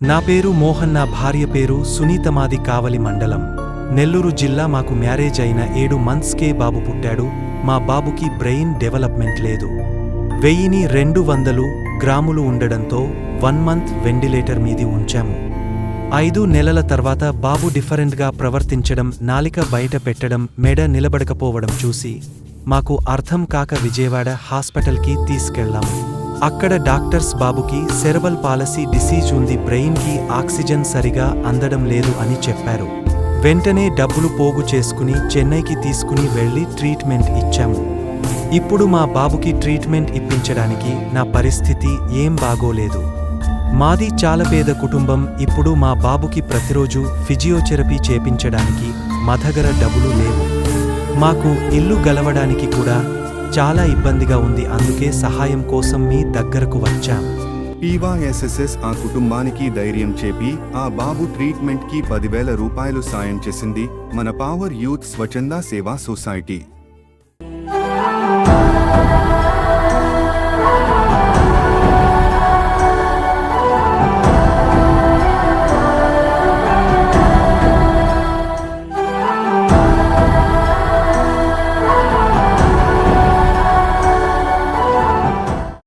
నా పేరు మోహన్ నా భార్య పేరు సునీత మాది కావలి మండలం. నెల్లూరు జిల్లా మాకు మ్యారేజ్ అయిన ఏడు మంత్స్కే బాబు పుట్టాడు. మా బాబుకి బ్రెయిన్ డెవలప్మెంట్ లేదు. వెయ్యిని రెండు వందలు గ్రాములు ఉండడంతో వన్ మంత్ వెంటిలేటర్ మీది ఉంచాము. ఐదు నెలల తర్వాత బాబు డిఫరెంట్గా ప్రవర్తించడం నాలిక బయట పెట్టడం మెడ నిలబడకపోవడం చూసి మాకు అర్థం కాక విజయవాడ హాస్పిటల్కి తీసుకెళ్ళాము అక్కడ డాక్టర్స్ బాబుకి సెరబల్ పాలసీ డిసీజ్ ఉంది బ్రెయిన్కి ఆక్సిజన్ సరిగా అందడం లేదు అని చెప్పారు. వెంటనే డబ్బులు పోగు చేసుకుని చెన్నైకి తీసుకుని వెళ్ళి ట్రీట్మెంట్ ఇచ్చాము. ఇప్పుడు మా బాబుకి ట్రీట్మెంట్ ఇప్పించడానికి నా పరిస్థితి ఏం బాగోలేదు. మాది చాలా పేద కుటుంబం ఇప్పుడు మా బాబుకి ప్రతిరోజు ఫిజియోథెరపీ చేపించడానికి మా దగ్గర డబ్బులు లేవు. మాకు ఇల్లు గలవడానికి కూడా చాలా ఇబ్బందిగా ఉంది. అందుకే సహాయం కోసం మీ దగ్గరకు వచ్చాం. పీవాఎస్ఎస్ఎస్ ఆ కుటుంబానికి ధైర్యం చెప్పి ఆ బాబు ట్రీట్మెంట్కి పదివేల రూపాయలు సాయం చేసింది. మన పావర్ యూత్ స్వచ్ఛంద సేవా సొసైటీ.